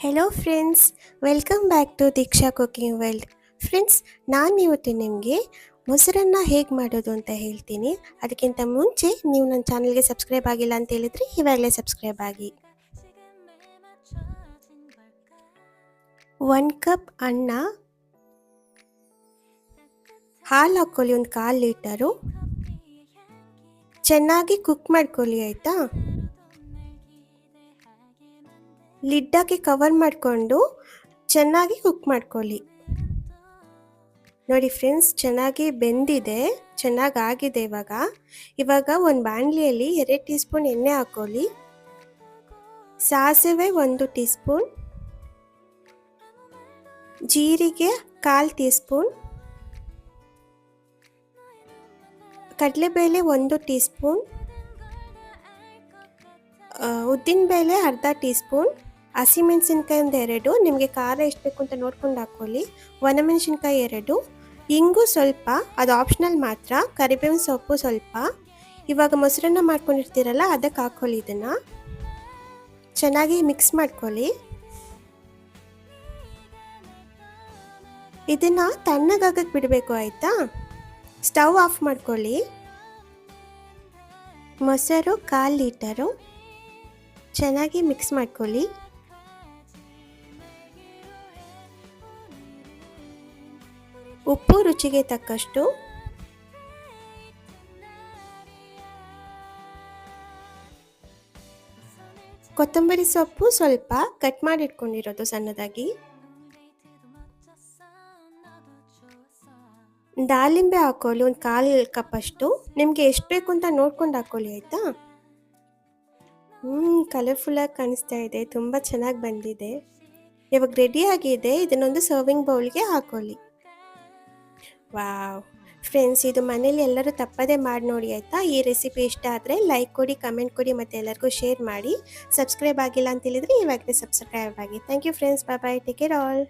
Hello friends welcome back to Deeksha cooking world friends ನಾನು ಇವತ್ತು ನಿಮಗೆ ಮೊಸರನ್ನ ಹೇಗೆ ಮಾಡೋದು ಅಂತ ಹೇಳ್ತೀನಿ. ಅದಕ್ಕಿಂತ ಮುಂಚೆ ನೀವು ನನ್ನ ಚಾನಲ್ಗೆ ಸಬ್ಸ್ಕ್ರೈಬ್ ಆಗಿಲ್ಲ ಅಂತ ಹೇಳಿದ್ರೆ ಇವಾಗಲೇ ಸಬ್ಸ್ಕ್ರೈಬ್ ಆಗಿ. ಒನ್ ಕಪ್ ಅನ್ನ ಹಾಲು ಹಾಕ್ಕೊಳ್ಳಿ ಒಂದು ಕಾಲು ಲೀಟರು. ಚೆನ್ನಾಗಿ ಕುಕ್ ಮಾಡ್ಕೊಳ್ಳಿ, ಆಯಿತಾ? ಲಿಡ್ ಹಾಕಿ ಕವರ್ ಮಾಡಿಕೊಂಡು ಚೆನ್ನಾಗಿ ಕುಕ್ ಮಾಡ್ಕೊಳ್ಳಿ. ನೋಡಿ ಫ್ರೆಂಡ್ಸ್ ಚೆನ್ನಾಗಿ ಬೆಂದಿದೆ, ಚೆನ್ನಾಗಿ ಆಗಿದೆ ಇವಾಗ. ಇವಾಗ ಒಂದು ಬಾಣಲಿಯಲ್ಲಿ ಎರಡು ಟೀ ಸ್ಪೂನ್ ಎಣ್ಣೆ ಹಾಕೊಳ್ಳಿ. ಸಾಸಿವೆ ಒಂದು ಟೀ ಸ್ಪೂನ್ ಜೀರಿಗೆ ಕಾಲು ಟೀ ಸ್ಪೂನ್ ಕಡಲೆಬೇಳೆ ಒಂದು ಟೀ ಸ್ಪೂನ್ ಉದ್ದಿನಬೇಳೆ ಅರ್ಧ ಟೀ ಸ್ಪೂನ್ ಹಸಿಮೆಣಸಿನ್ಕಾಯಿ ಒಂದು ಎರಡು, ನಿಮಗೆ ಖಾರ ಎಷ್ಟು ಬೇಕು ಅಂತ ನೋಡ್ಕೊಂಡು ಹಾಕ್ಕೊಳ್ಳಿ ಒಣಮೆಣಸಿನ್ಕಾಯಿ ಎರಡು, ಇಂಗು ಸ್ವಲ್ಪ, ಅದು ಆಪ್ಷನಲ್ ಮಾತ್ರ, ಕರಿಬೇವಿನ ಸೊಪ್ಪು ಸ್ವಲ್ಪ. ಇವಾಗ ಮೊಸರನ್ನ ಮಾಡ್ಕೊಂಡಿರ್ತೀರಲ್ಲ, ಅದಕ್ಕೆ ಹಾಕ್ಕೊಳ್ಳಿ ಇದನ್ನು. ಚೆನ್ನಾಗಿ ಮಿಕ್ಸ್ ಮಾಡ್ಕೊಳ್ಳಿ. ಇದನ್ನು ತಣ್ಣಗಾಗಕ್ಕೆ ಬಿಡಬೇಕು, ಆಯಿತಾ? ಸ್ಟವ್ ಆಫ್ ಮಾಡ್ಕೊಳ್ಳಿ. ಮೊಸರು, ಕಾಲು ಲೀಟರು. ಚೆನ್ನಾಗಿ ಮಿಕ್ಸ್ ಮಾಡ್ಕೊಳ್ಳಿ. ಉಪ್ಪು ರುಚಿಗೆ ತಕ್ಕಷ್ಟು ಕೊತ್ತಂಬರಿ ಸೊಪ್ಪು ಸ್ವಲ್ಪ ಕಟ್ ಮಾಡಿ ಇಟ್ಕೊಂಡಿರೋದು ಸಣ್ಣದಾಗಿ. ದಾಳಿಂಬೆ ಹಾಕೊಳ್ಳಿ ಒಂದು ಕಾಲು ಕಪ್ಪಷ್ಟು ನಿಮಗೆ ಎಷ್ಟು ಬೇಕು ಅಂತ ನೋಡ್ಕೊಂಡು ಹಾಕೊಳ್ಳಿ, ಆಯಿತಾ? ಹ್ಞೂ ಕಲರ್ಫುಲ್ಲಾಗಿ ಕಾಣಿಸ್ತಾ ಇದೆ, ತುಂಬ ಚೆನ್ನಾಗಿ ಬಂದಿದೆ. ಇವಾಗ ರೆಡಿ ಆಗಿದೆ, ಇದನ್ನೊಂದು ಸರ್ವಿಂಗ್ ಬೌಲ್ಗೆ ಹಾಕೊಳ್ಳಿ. ವಾವ್ ಫ್ರೆಂಡ್ಸ್ ಇದು ಮನೇಲಿ ಎಲ್ಲರೂ ತಪ್ಪದೇ ಮಾಡಿ ನೋಡಿ, ಆಯಿತಾ? ಈ ರೆಸಿಪಿ ಇಷ್ಟ ಆದರೆ ಲೈಕ್ ಕೊಡಿ ಕಮೆಂಟ್ ಕೊಡಿ ಮತ್ತು ಎಲ್ಲರಿಗೂ ಶೇರ್ ಮಾಡಿ. ಸಬ್ಸ್ಕ್ರೈಬ್ ಆಗಿಲ್ಲ ಅಂತ ಹೇಳಿದರೆ ಇವಾಗಲೇ ಸಬ್ಸ್ಕ್ರೈಬ್ ಆಗಿ. Thank you friends bye bye take care all